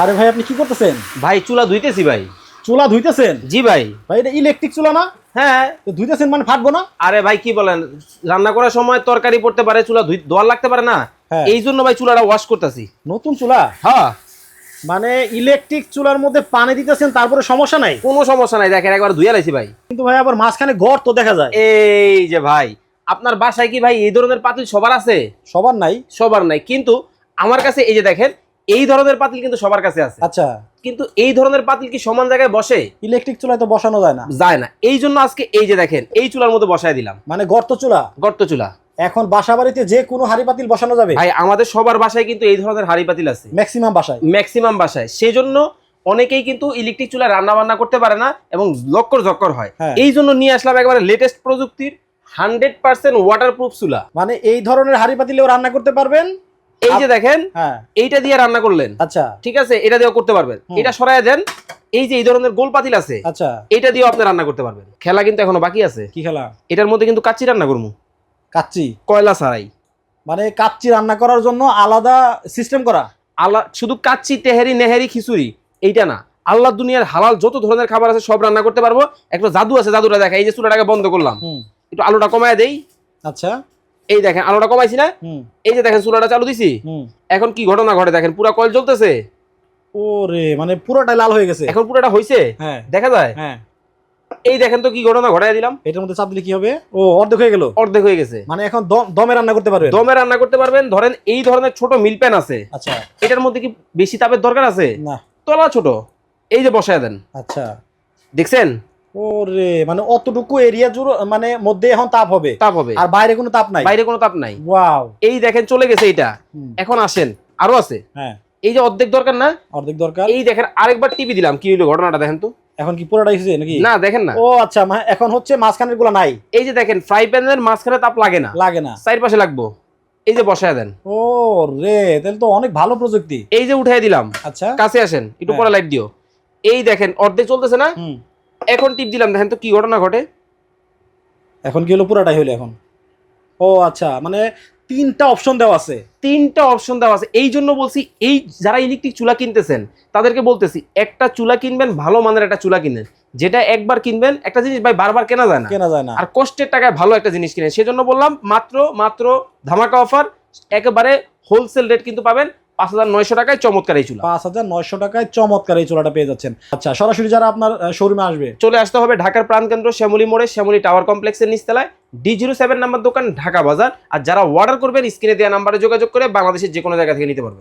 আরে ভাই আপনি কি করতেছেন? ভাই চুলা ধুইতেছি ভাই। চুলা ধুইতেছেন? জি ভাই। ভাই এটা ইলেকট্রিক চুলা না? হ্যাঁ। তো ধুইতেছেন মানে ফাটবো না? আরে ভাই কি বলেন? রান্না করার সময় তরকারি পড়তে পারে চুলা ধুই দোয়ার লাগতে পারে না? হ্যাঁ। এই জন্য ভাই চুলাটা ওয়াশ করতেছি। নতুন চুলা? হ্যাঁ। মানে ইলেকট্রিক চুলার মধ্যে পানি দিতেছেন তারপরে সমস্যা নাই? কোনো সমস্যা নাই দেখেন একবার ধুয়ে লাইছি ভাই। কিন্তু ভাই আবার মাঝখানে গর্ত দেখা যায়। এই যে ভাই আপনার বাসায় কি ভাই এই ধরনের পাতিল সবার আছে? সবার নাই। সবার নাই। কিন্তু আমার কাছে এই যে দেখেন এই ধরনের পাতিল কিন্তু সবার কাছে আছে। আচ্ছা। কিন্তু এই ধরনের পাতিল কি সমান জায়গায় বসে? ইলেকট্রিক চুলায় তো বসানো যায় না। যায় না। এই জন্য আজকে এই যে দেখেন এই চুলার মধ্যে বসায় দিলাম। মানে গর্ত চুলা? গর্ত চুলা। এখন বাসা বাড়িতে যে কোনো হাড়ি পাতিল বসানো যাবে? ভাই আমাদের সবার বাসায় কিন্তু এই ধরনের হাড়ি পাতিল আছে। ম্যাক্সিমাম বাসায়? ম্যাক্সিমাম বাসায়। সেই জন্য অনেকেই কিন্তু ইলেকট্রিক চুলা রান্না বান্না করতে পারে না এবং লক্কর জক্কর হয়। হ্যাঁ। এই জন্য নিয়ে আসলাম একবারে লেটেস্ট প্রযুক্তির হান্ড্রেড পার্সেন্ট ওয়াটার প্রুফ চুলা। মানে এই ধরনের হাড়ি পাতিলেও রান্না করতে পারবেন? এই যে দেখেন হ্যাঁ। এইটা দিয়ে রান্না করলেন। আচ্ছা। ঠিক আছে? এটা দিয়েও করতে পারবেন। এটা সরাই দেন। এই যে এই ধরনের গোল পাতিল আছে আচ্ছা। এটা দিয়েও আপনি রান্না করতে পারবেন। খেলা কিন্তু এখনও বাকি আছে। কি খেলা? এটার মধ্যে কিন্তু কাচ্চি রান্না করব। কাচ্চি? কয়লা ছাড়াই। মানে কাচ্চি রান্না করার জন্য আলাদা সিস্টেম করা? আল্লাহ শুধু কাচ্চি তেহারি নেহারি খিচুড়ি। এইটা না। আল্লাহ দুনিয়ার হালাল যত ধরনের খাবার আছে সব রান্না করতে পারব। একটা জাদু আছে জাদুটা দেখা। এই যে চুলাটাকে বন্ধ করলাম। একটু আলুটা কমায় দেই। আচ্ছা। এই দেখেন আলুটা কমাইছি না? এই যে দেখেন চুলাটা চালু দিছি। এখন কি ঘটনা ঘটে দেখেন পুরা কয়েল জ্বলতেছে? ওরে মানে পুরোটাই লাল হয়ে গেছে। এখন পুরোটা হইছে? হ্যাঁ। দেখা যায়? হ্যাঁ। এই দেখেন তো কি ঘটনা ঘটাই দিলাম। এটার মধ্যে চাপ দিলে কি হবে? ও অর্ধেক হয়ে গেল। অর্ধেক হয়ে গেছে। মানে এখন দম- রান্না করতে পারবে দমে রান্না করতে পারবেন। ধরেন এই ধরনের ছোট মিল প্যান আছে। আচ্ছা। এটার মধ্যে কি বেশি তাপের দরকার আছে? না। তলা ছোট। এই যে বসায় দেন। আচ্ছা। দেখছেন? ওরে মানে অতটুকু এরিয়া জুড়ে মানে মধ্যে এখন তাপ হবে। তাপ হবে। আর বাইরে কোনো তাপ নাই। বাইরে কোনো তাপ নাই। ওয়াও। এই দেখেন চলে গেছে এটা এখন আসেন। আরও আছে। হ্যাঁ। এই যে অর্ধেক দরকার না? অর্ধেক দরকার। এই দেখেন আরেকবার টিভি দিলাম। কি ঘটনাটা দেখেন তো? এখন কি হয়েছে নাকি? না দেখেন না। ও আচ্ছা এখন হচ্ছে মাঝখানেরগুলো নাই। এই যে দেখেন ফ্রাই প্যানের মাঝখানে তাপ লাগে না। লাগে না। চার পাশে লাগবো। এই যে বসায় দেন। ও রে তাহলে তো অনেক ভালো প্রযুক্তি। এই যে উঠাই দিলাম। আচ্ছা। কাছে আসেন একটু হ্যাঁ। পরে লাইট দিও। এই দেখেন অর্ধেক চলতেছে না? এখন টিপ দিলাম দেখেন তো কি ঘটনা ঘটে। এখন কি হলো? পুরোটাই হলো এখন। ও আচ্ছা মানে তিনটা অপশন দেওয়া আছে। তিনটা অপশন দেওয়া আছে। এই জন্য বলছি এই যারা ইলেকট্রিক চুলা কিনতেছেন তাদেরকে বলতেছি একটা চুলা কিনবেন ভালো মানের একটা চুলা কিনেন। যেটা একবার কিনবেন একটা জিনিস ভাই বারবার কেনা যায় না। কেনা যায় না। আর কষ্টের টাকায় ভালো একটা জিনিস কিনেন। সেজন্য বললাম মাত্র মাত্র ধামাকা অফার একেবারে হোলসেল রেট কিন্তু পাবেন। পাঁচ হাজার নয়শো টাকায় চমৎকার এই চুলা। পাঁচ হাজার নয়শো টাকায় চমৎকার এই চুলাটা পেয়ে যাচ্ছেন। আচ্ছা সরাসরি যারা আপনার শোরুমে আসবে। চলে আসতে হবে ঢাকার প্রাণকেন্দ্র শ্যামলী মোড়ে শ্যামলী টাওয়ার কমপ্লেক্সের নিচতলায় ডি জিরো সেভেন নাম্বার দোকান ঢাকা বাজার। আর যারা অর্ডার করবেন স্ক্রিনে দেওয়া নাম্বারে যোগাযোগ করে বাংলাদেশের যে কোনো জায়গা থেকে নিতে পারবেন।